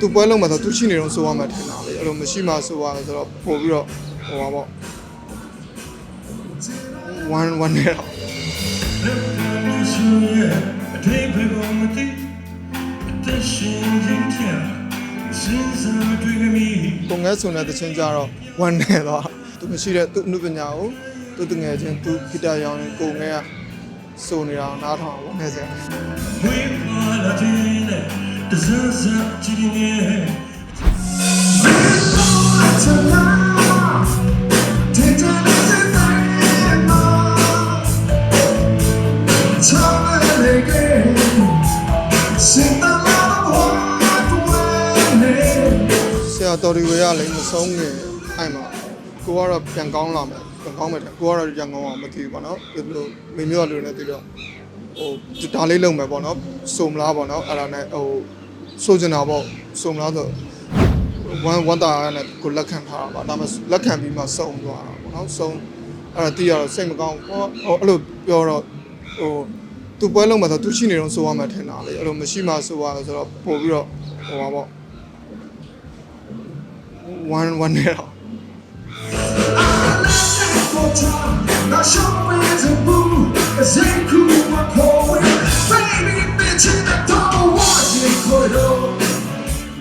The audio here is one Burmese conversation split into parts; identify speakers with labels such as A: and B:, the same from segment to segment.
A: သူပွဲလုံးမှာဆိုသူရှိနေတော့စိုးရမှာထင်တာလေအဲ့လိုမရှိမှစိုးရတယ်ဆိုတော့ပို့ပြီးတော့ဟိုပါပေါ့1 1နဲ့တော့ပုံငယ်ဆုံတဲ့တခြင်းကြတော့ဝမ်းနေတော့သူမရှိတဲ့သူအမှုပညာကိုသူတငယ်ချင်းသူဂီတာရောင်းရင်ကိုငယ်က စုံနေတာကိုနားထောင်အောင်ဝမ်းနေစေဆရာတော်ဒီဝေကလည်းမဆုံးငယ်အဲ့မှာကိုကတော့ပြန်ကောင်းလာမယ်ပြန် ကောင်းမယ်တဲ့ကိုကတော့ပြန်ကောင်းအောင်မသိဘူးပေါ့နော်ဒီလိုမေမျိုးလူနဲ့တည်တော့ဟိုဒါလေးလုံးမယ်ပေါ့နော်စုံမလားပေါ့နော်အဲ့ဒါနဲ့ဟိုစိုးကျင်တာပေါ့စုံမလားဆိုဝမ်ဝမ်တာနဲ့ကိုလက်ခံထားတာပါဒါမှလက်ခံပြီးမှစုံသွားတာပေါ့နော်စုံအဲ့ဒါတည်ရတော့စိတ်မကောင်းဟိုဟိုအဲ့လိုပြောတော့ဟိုသူပွဲလုံးမှာဆိုသူရှိနေတော့စိုးရမှာထင်တာလေအဲ့လိုမရှိမှစိုးရတယ်ဆိုတော့ပို့ပြီးတော့ဟိုပါပေါ့ one one နဲ့တော့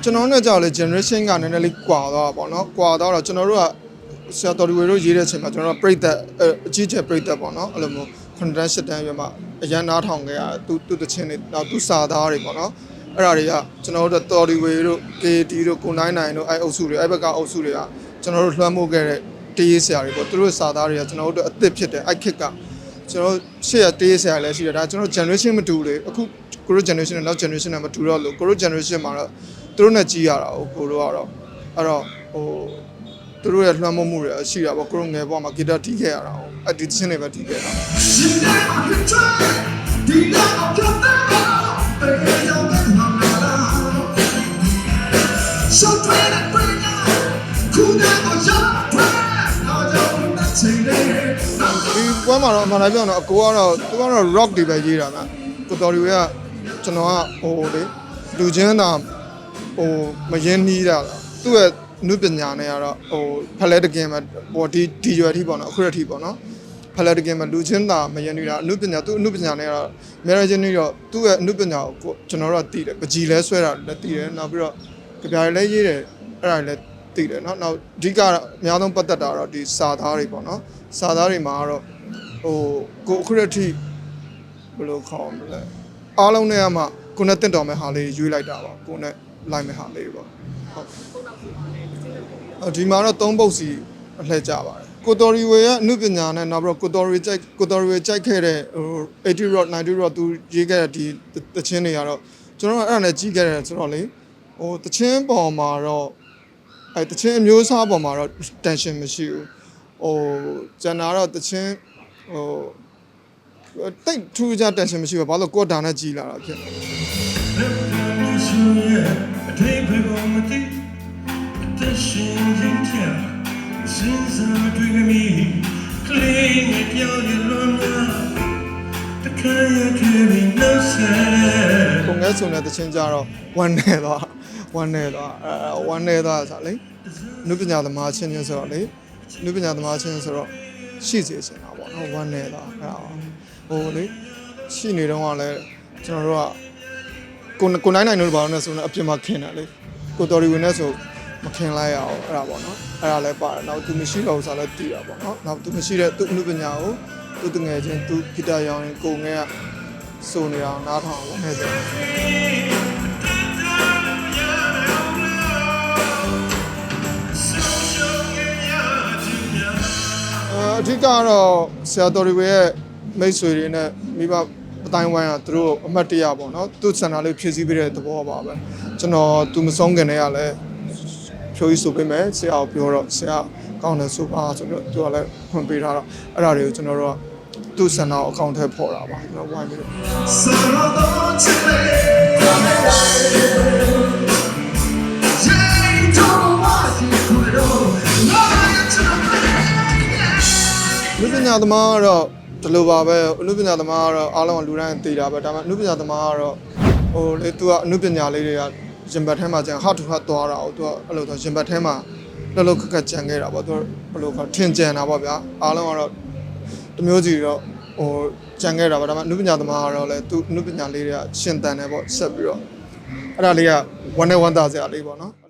A: ကျွန်တော်နဲ့ကြောက်လေ generation ကနည်းနည်းလေးကွာသွားတာပေါ့နော်ကွာသွားတော့ကျွန်တော်တို့ကဆရာတော်ဒီဝေတို့ရေးတဲ့အချိန်မှာကျွန်တော်တို့ပြိသက်အကြီးကျယ်ပြိသက်ပေါ့နော်အဲ့လိုမျိုး9တန်း10တန်းရွယ်မှာအရန်နားထောင်ခဲ့ရသူသူတချင်းတွေနောက်သူစာသားတွေပေါ့နော်အဲ့ဒါတွေကကျွန်တော်တို့တော်ဒီဝေတို့ KT တို့ကိုနိုင်နိုင်တို့အဲ့အုပ်စုတွေအဲ့ဘက်ကအုပ်စုတွေကကျွန်တော်တို့လွှမ်းမိုးခဲ့တဲ့ တေးရေးဆရာတွေပေါ့သူတို့စာသားတွေကကျွန်တော်တို့အစ်စ်ဖြစ်တယ်အဲ့ခစ်ကကျွန်တော်ရှေ့ရတေးရေးဆရာလည်းရှိတယ်ဒါကျွန်တော် generation မတူလေအခုကိုတို့ generation နဲ့နောက် generation နဲ့မတူတော့လို့ကိုတို့ generation မှာတော့သူတို့နဲ့ကြီးရတာကိုကိုတို့ကတော့အဲ့တော့ဟိုသူတို့ရဲ့လွှမ်းမိုးမှုတွေရှိတာပေါ့ကိုတို့ငယ်ဘဝမှာဂီတာတီးခဲ့ရတာဟုတ်အဲ့ဒီသင်းတွေပဲတီးခဲ့တာ
B: So try to bring out
A: ဒီပွဲမှာတော့အမှန်တမ်းပြောရင်တော့အကိုကတော့သူကတော့ rock တွေပဲရေးတာဗျကိုတော်ရီဝေကကျွန်တော်ကဟိုလေလူချင်းတာဟိုမရင်နှီးတာလားသူ့ရဲ့နုပညာနဲ့ကတော့ဟိုဖလဲတကင်မှာဟိုဒီဒီရွယ်ထိပေါ့နော်အခုရထိပေါ့နော်ဖလဲတကင်မှာလူချင်းတာမရင်နှီးတာအနုပညာသူ့အနုပညာနဲ့ကတော့ marriage နေတော့သူ့ရဲ့အနုပညာကိုကျွန်တော်တို့ကတည်တယ်ပကြီးလဲဆွဲတာလည်းတည်တယ်နောက်ပြီးတော့ကြပြားလည်းရေးတယ်အဲ့ဒါလည်း တည်တယ်เนาะနောက်အဓိကတော့အများဆုံးပတ်သက်တာတော့ဒီစာသားတွေပေါ့နော်စာသားတွေမှာကတော့ ဟိုကိုအခုရထိဘယ်လိုခေါ်မလဲအားလုံးနဲ့ကမှကိုနဲ့တင့်တော်မဲ့ဟာလေးရွေးလိုက်တာပါကိုနဲ့လိုက်မဲ့ဟာလေးပေါ့ဟုတ်အော်ဒီမှာတော့သုံးပုတ်စီအလှည့်ကြပါတယ်ကိုတော်ရီဝေရဲ့အမှုပညာနဲ့နောက်ပြီးတော့ကိုတော်ရီကြိုက်ကိုတော်ရီဝေကြိုက်ခဲ့တဲ့ဟို80 rock 90 rock သူရေးခဲ့တဲ့ဒီတချင်းတွေကတော့ကျွန်တော်ကအဲ့ဒါနဲ့ကြီးခဲ့တယ်ဆိုတော့လေဟိုတချင်းပေါ်မှာတော့ အဲတချင်းအမျိုးအစားပေါ်မှာတော့ tension မရှိဘူးဟိုကျန်တာတော့တချင်းဟိုတိတ်ထူးခြား tension မရှိဘူးဘာလို့ကိုယ်ဒါနဲ့ကြီးလာတာဖြစ်လဲပုံငယ်ဆုံတဲ့တခြင်းကြတော့ဝမ်းနေသွား ဝမ်းနေသွားအဲဝမ်းနေသွားဆိုလေနုပညာသမားချင်းချင်းဆိုတော့လေနုပညာသမားချင်းဆိုတော့ရှိစေချင်တာပေါ့နော်ဝမ်းနေသွားအဲဟိုလေရှိနေတော့ကလည်းကျွန်တော်တို့ကကိုကိုနိုင်နိုင်တို့ဘာလို့လဲဆိုတော့အပြင်မှာခင်တယ်လေကိုတော်ရီဝင်နေဆိုမခင်လိုက်ရအောင်အဲ့ဒါပေါ့နော်အဲ့ဒါလည်းပါတယ်နောက်သူမရှိတော့ဆိုတော့တည်တာပေါ့နော်နောက်သူမရှိတဲ့သူအနုပညာကိုသူတငယ်ချင်းသူဂီတာရောင်းရင်ကိုငယ်ကစုံနေအောင်နားထောင်အောင်နေစေအ ဓိကတော့ဆရာတော်တွေရဲ့မိတ်ဆွေတွေနဲ့မိဘအတိုင်းဝိုင်းကသူတို့အမှတ်တရပေါ့နော်သူစံနာလေးဖြည့်ဆည်းပေးတဲ့သဘောပါပဲကျွန်တော်သူမဆုံးခင်တည်းကလည်းဖြိုးကြီးဆိုပေးမယ်ဆရာကိုပြောတော့ဆရာကောင်းတယ်ဆိုပါဆိုတော့သူကလည်းဖွင့်ပေးထားတော့အဲ့ဒါတွေကိုကျွန်တော်တို့ကသူ့စံနာကိုအကောင့်ထဲပေါ်တာပါကျွန်တော်ဝိုင်းပြီးတော့ ညာသမားကတော့ဒီလိုပါပဲအနုပညာသမားကတော့အားလုံးကလူတိုင်းသိတာပဲဒါပေမဲ့အနုပညာသမားကတော့ဟိုလေသူကအနုပညာလေးတွေကရင်ဘတ်ထဲမှာကျန် hot to hot သွားတာကိုသူကအဲ့လိုဆိုရင်ဘတ်ထဲမှာလှုပ်လှုပ်ခက်ခက်ကြံခဲ့တာပေါ့သူကဘယ်လိုခေါ်ထင်ကြံတာပေါ့ဗျာအားလုံးကတော့တစ်မျိုးစီတော့ဟိုကြံခဲ့တာပေါ့ဒါပေမဲ့အနုပညာသမားကတော့လေသူအနုပညာလေးတွေကရှင်တန်တယ်ပေါ့ဆက်ပြီးတော့အဲ့ဒါလေးကဝမ်းနဲ့ဝမ်းသာစရာလေးပေါ့နော်